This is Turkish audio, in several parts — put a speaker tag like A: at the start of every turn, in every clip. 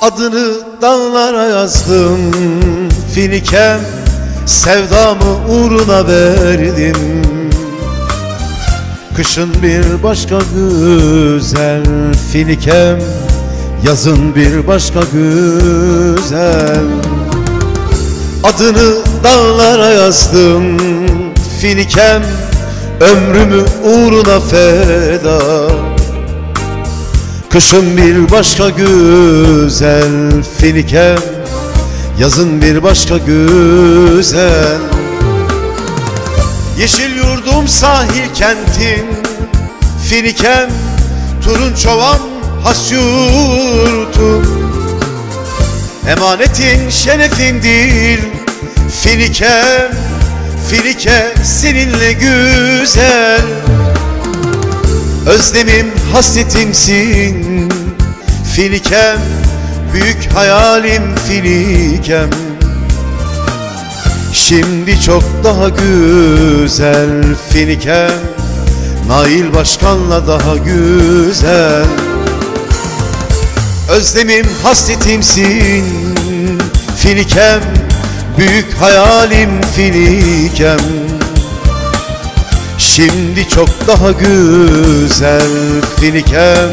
A: Adını dağlara yazdım. Finikem Sevdamı uğruna verdim Kışın bir başka güzel Finikem Yazın bir başka güzel. Adını dağlara yazdım Finikem Ömrümü uğruna feda Kışın bir başka güzel Finikem Yazın bir başka güzel. Yeşil yurdum sahil kentin Finikem Turun çoban has yurtum Emanetin şerefindir Finikem Finike seninle güzel Özlemim hasretimsin. Finikem Büyük hayalim Finikem Şimdi çok daha güzel Finikem Nail Başkan'la daha güzel. Özlemim hasretimsin. Finikem Büyük hayalim Finikem Şimdi çok daha güzel Finikem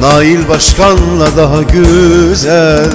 A: Nail Başkan'la daha güzel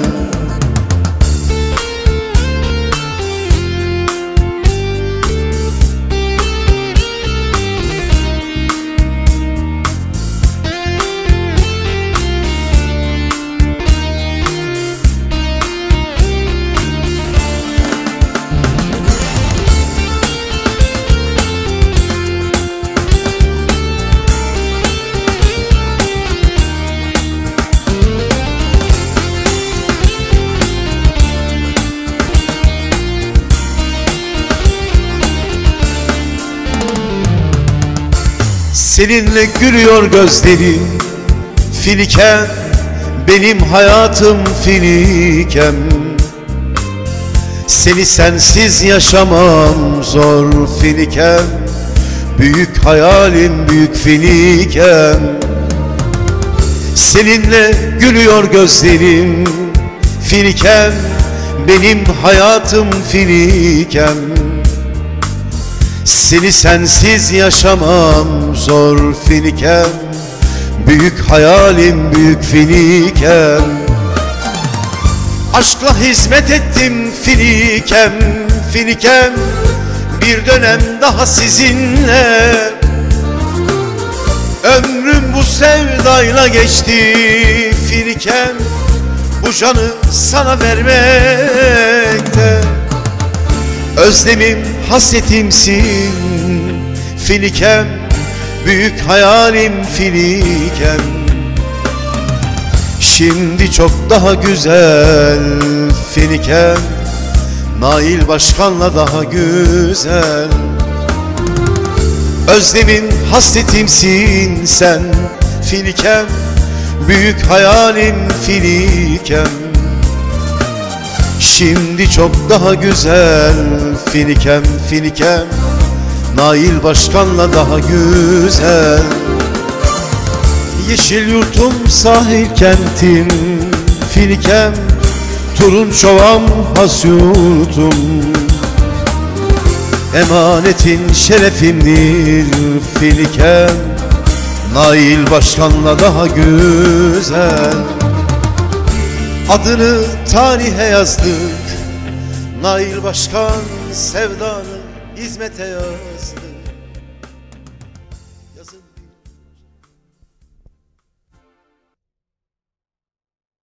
A: Seninle gülüyor gözlerim Finikem Benim hayatım finikem Seni sensiz yaşamam zor finikem Büyük hayalim büyük finikem Seninle gülüyor gözlerim. Finikem Benim hayatım finikem seni sensiz yaşamam zor finikem. Büyük hayalim büyük finikem. Aşkla hizmet ettim finikem Finikem. Bir dönem daha sizinle. Ömrüm bu sevdayla geçti finikem. Bu canı sana vermekte. Özlemim hasretimsin. Finikem Büyük hayalim finikem Şimdi çok daha güzel Finikem Nail Başkan'la daha güzel. Özlemin hasretimsin sen. Finikem Büyük hayalim finikem Şimdi çok daha güzel Finikem finikem. Nail Başkan'la daha güzel. Yeşil yurtum sahil kentim Finikem. Turun çovam has yurtum. Emanetin şerefimdir Finikem. Nail Başkan'la daha güzel Adını tarihe yazdık. Nail Başkan sevdanı hizmete yazdık